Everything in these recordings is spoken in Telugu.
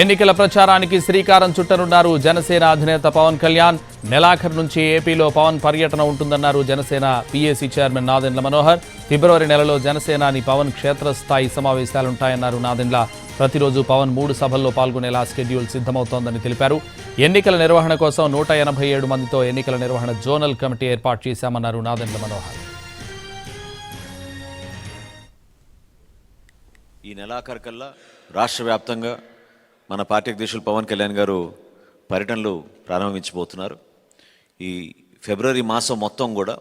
ఎన్నికల ప్రచారానికి శ్రీకారం చుట్టనున్నారు జనసేన అధినేత పవన్ కళ్యాణ్. నెలాఖరు నుంచి ఏపీలో పవన్ పర్యటన ఉంటుందన్నారు జనసేన పీఏసీ చైర్మన్ నాదెండ్ల మనోహర్. ఫిబ్రవరి నెలలో జనసేనాని పవన్ క్షేత్రస్థాయి సమావేశాలుంటాయన్నారు నాదెండ్ల. ప్రతిరోజు పవన్ మూడు సభల్లో పాల్గొనేలా షెడ్యూల్ సిద్ధమవుతోందని తెలిపారు. ఎన్నికల నిర్వహణ కోసం నూట ఎనభై ఏడు మందితో ఎన్నికల నిర్వహణ జోనల్ కమిటీ ఏర్పాటు చేశామన్నారు నాదెండ్ల మనోహర్. ఈ నెలాఖరు కల్లా రాష్ట్ర వ్యాప్తంగా మన పార్టీ అధ్యక్షులు పవన్ కళ్యాణ్ గారు పర్యటనలు ప్రారంభించబోతున్నారు. ఈ ఫిబ్రవరి మాసం మొత్తం కూడా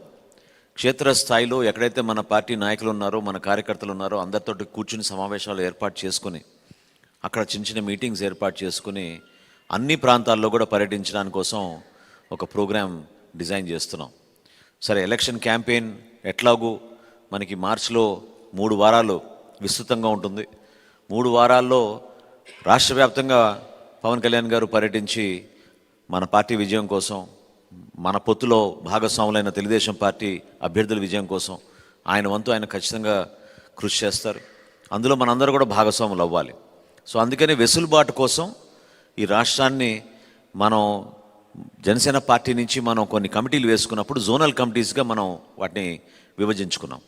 క్షేత్రస్థాయిలో ఎక్కడైతే మన పార్టీ నాయకులు ఉన్నారో మన కార్యకర్తలు ఉన్నారో అందరితో కూర్చుని సమావేశాలు ఏర్పాటు చేసుకుని అక్కడ చిన్న చిన్న మీటింగ్స్ ఏర్పాటు చేసుకుని అన్ని ప్రాంతాల్లో కూడా పర్యటించడానికి కోసం ఒక ప్రోగ్రాం డిజైన్ చేస్తున్నాం. సరే ఎలక్షన్ క్యాంపెయిన్ ఎట్లాగూ మనకి మార్చిలో మూడు వారాలు విస్తృతంగా ఉంటుంది. మూడు వారాల్లో రాష్ట్ర వ్యాప్తంగా పవన్ కళ్యాణ్ గారు పర్యటించి మన పార్టీ విజయం కోసం మన పొత్తులో భాగస్వాములైన తెలుగుదేశం పార్టీ అభ్యర్థుల విజయం కోసం ఆయన వంతు ఆయన ఖచ్చితంగా కృషి చేస్తారు. అందులో మనందరూ కూడా భాగస్వాములు అవ్వాలి. సో అందుకని వెసులుబాటు కోసం ఈ రాష్ట్రాన్ని మనం జనసేన పార్టీ నుంచి మనం కొన్ని కమిటీలు వేసుకున్నప్పుడు జోనల్ కమిటీస్గా మనం వాటిని విభజించుకున్నాం.